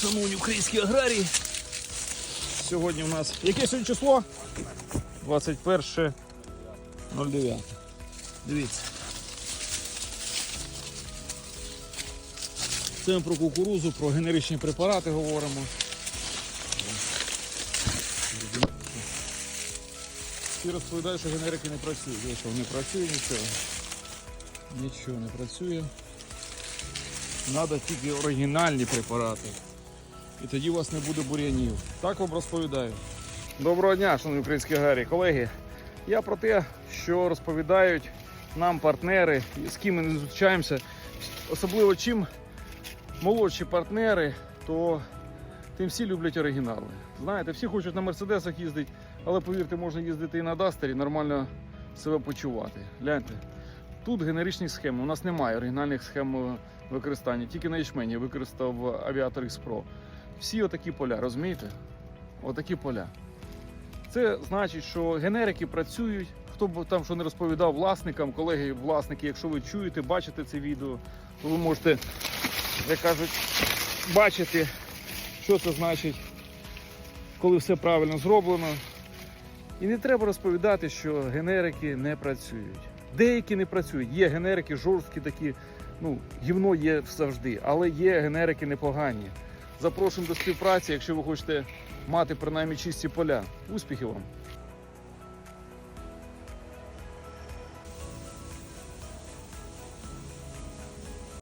шановні українські аграрії. Сьогодні у нас яке сьогодні число? 21.09. Дивіться. Це ми про кукурузу, про генеричні препарати говоримо. Всі розповідають, що генерики не працюють. Ви що, не працює нічого. Нічого не працює. Треба тільки оригінальні препарати. І тоді у вас не буде бур'янів. Так вам розповідаю. Доброго дня, шановні українські аграрії. Колеги, я про те, що розповідають нам партнери, з ким ми не зустрічаємося. Особливо чим молодші партнери, то тим всі люблять оригінали. Знаєте, всі хочуть на мерседесах їздити, але повірте, можна їздити і на Дастері, нормально себе почувати. Гляньте, тут генеричні схеми. У нас немає оригінальних схем використання. Тільки на ячмені використав авіатор X Pro. Всі отакі поля, розумієте? Отакі поля. Це значить, що генерики працюють. Хто б там що не розповідав власникам, колеги, власники, якщо ви чуєте, бачите це відео, то ви можете, як кажуть, бачити, що це значить, коли все правильно зроблено. І не треба розповідати, що генерики не працюють. Деякі не працюють. Є генерики жорсткі такі, ну, гівно є завжди, але є генерики непогані. Запрошуємо до співпраці, якщо ви хочете мати принаймні чисті поля. Успіхів вам!